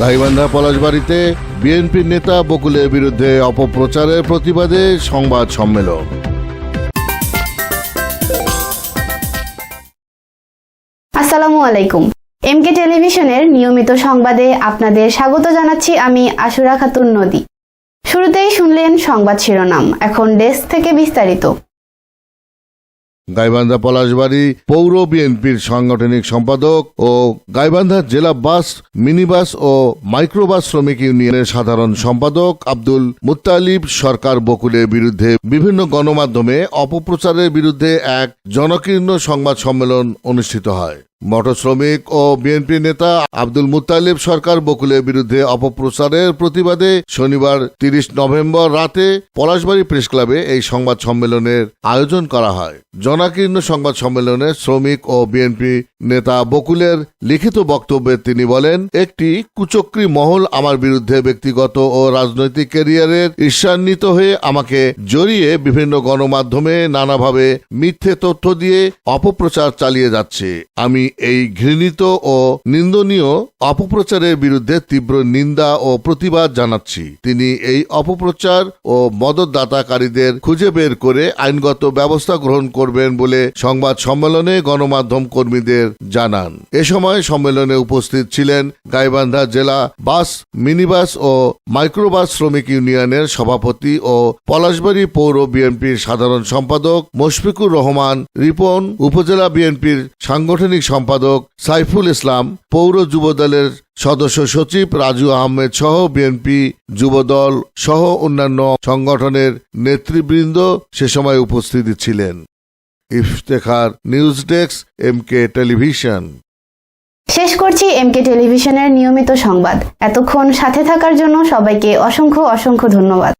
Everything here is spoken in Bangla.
গাইবান্ধা পলাশবাড়িতে বিএনপির নেতা বকুলের বিরুদ্ধে অপপ্রচারের প্রতিবাদে সংবাদ সম্মেলন। আসসালামু আলাইকুম। এমকে টেলিভিশনের নিয়মিত সংবাদে আপনাদের স্বাগত জানাচ্ছি আমি আশুরা খাতুন নদী। শুরুতেই শুনলেন সংবাদ শিরোনাম, এখন ডেস্ক থেকে বিস্তারিত। গাইবান্ধা পলাশবাড়ি পৌর বিএনপির সাংগঠনিক সম্পাদক ও গাইবান্ধা জেলা বাস, মিনিবাস ও মাইক্রোবাস শ্রমিক ইউনিয়নের সাধারণ সম্পাদক আব্দুল মুতালিব সরকার বকুলের বিরুদ্ধে বিভিন্ন গণমাধ্যমে অপপ্রচারের বিরুদ্ধে এক জনকীর্ণ সংবাদ সম্মেলন অনুষ্ঠিত হয়। মোটর শ্রমিক ও বিএনপি নেতা আব্দুল মুত্তালিব সরকার বকুলের বিরুদ্ধে অপপ্রচারের প্রতিবাদে শনিবার তিরিশ নভেম্বর রাতে পলাশবাড়ি প্রেস ক্লাবে এই সংবাদ সম্মেলনের আয়োজন করা হয়। জনাকীর্ণ সংবাদ সম্মেলনে শ্রমিক ও বিএনপি নেতা বকুলের লিখিত বক্তব্যে তিনি বলেন, একটি কুচক্রী মহল আমার বিরুদ্ধে ব্যক্তিগত ও রাজনৈতিক ক্যারিয়ারের ঈর্ষান্বিত হয়ে আমাকে জড়িয়ে বিভিন্ন গণমাধ্যমে নানাভাবে মিথ্যে তথ্য দিয়ে অপপ্রচার চালিয়ে যাচ্ছে। আমি এই ঘৃণিত ও নিন্দনীয় অপপ্রচারের বিরুদ্ধে তীব্র নিন্দা ও প্রতিবাদ জানাচ্ছি। তিনি এই অপপ্রচার ও মদতদাতাকারীদের খুঁজে বের করে আইনগত ব্যবস্থা গ্রহণ করবেন বলে সংবাদ সম্মেলনে গণমাধ্যম কর্মীদের জানান। এ সময় সম্মেলনে উপস্থিত ছিলেন গাইবান্ধা জেলা বাস, মিনিবাস ও মাইক্রোবাস শ্রমিক ইউনিয়নের সভাপতি ও পলাশবাড়ি পৌর বিএনপির সাধারণ সম্পাদক মুশফিকুর রহমান, রিপন উপজেলা বিএনপির সাংগঠনিক সম্পাদক সাইফুল ইসলাম, পৌর যুবদলের সদস্য সচিব রাজু আহমেদ সহ বিএনপি যুবদল সহ অন্যান্য সংগঠনের নেতৃবৃন্দ সে সময় উপস্থিত ছিলেন। Iftekhar news desk M K television. শেষ করছি এমকে টেলিভিশনের নিয়মিত সংবাদ। এতক্ষণ সাথে থাকার জন্য সবাইকে অসংখ্য অসংখ্য ধন্যবাদ।